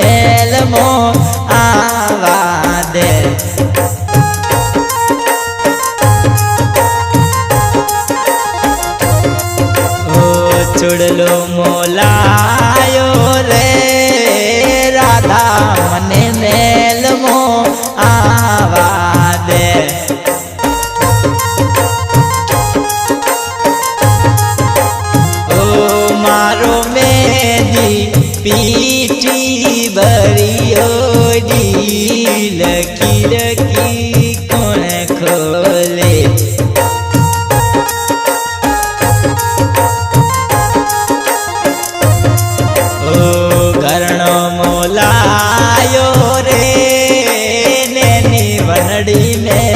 મેલમો આવા દે ચુડલો મોલાયો રે રાધા મને મેલમો આવા દે ઓ મારો મેદી ભરિયો ડી લકી લકી કોણ ખોલે? ઓ ઘરણો મોલાયો રે ને વનડી મેલ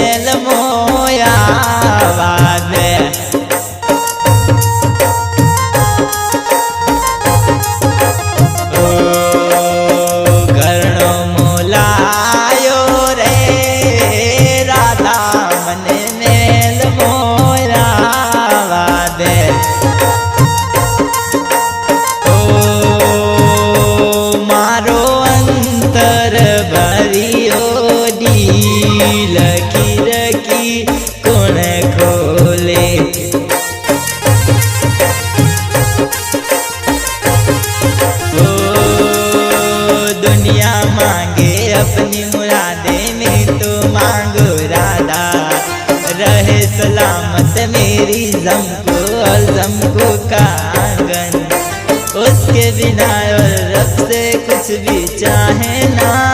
रहे सलामत मेरी जमको और जमको का आंगन उसके बिना और रब से कुछ भी चाहे ना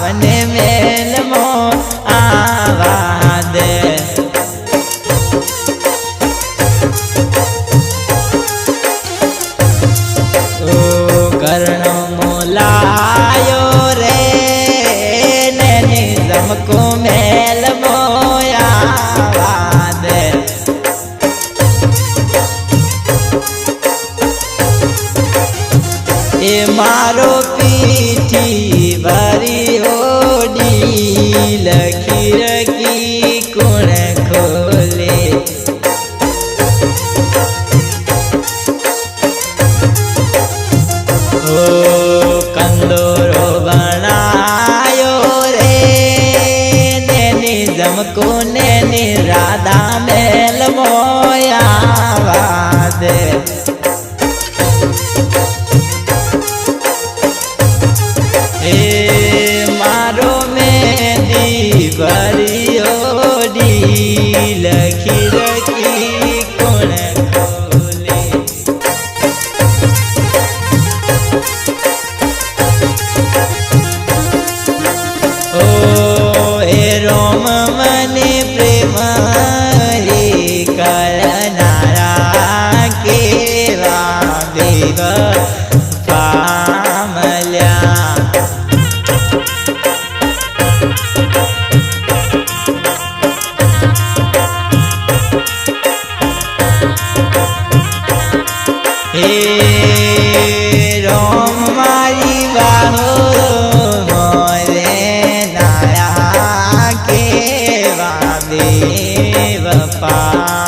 મને મેલમો આવા દે. ઓ ઘરણો મોલાયો રે, નેની જમકો મેલમો આવા એ મારો પીઠી ભરી કોને નિરાદા મેલવો जीव पामल्या हे रोम मारी बाहो Bye.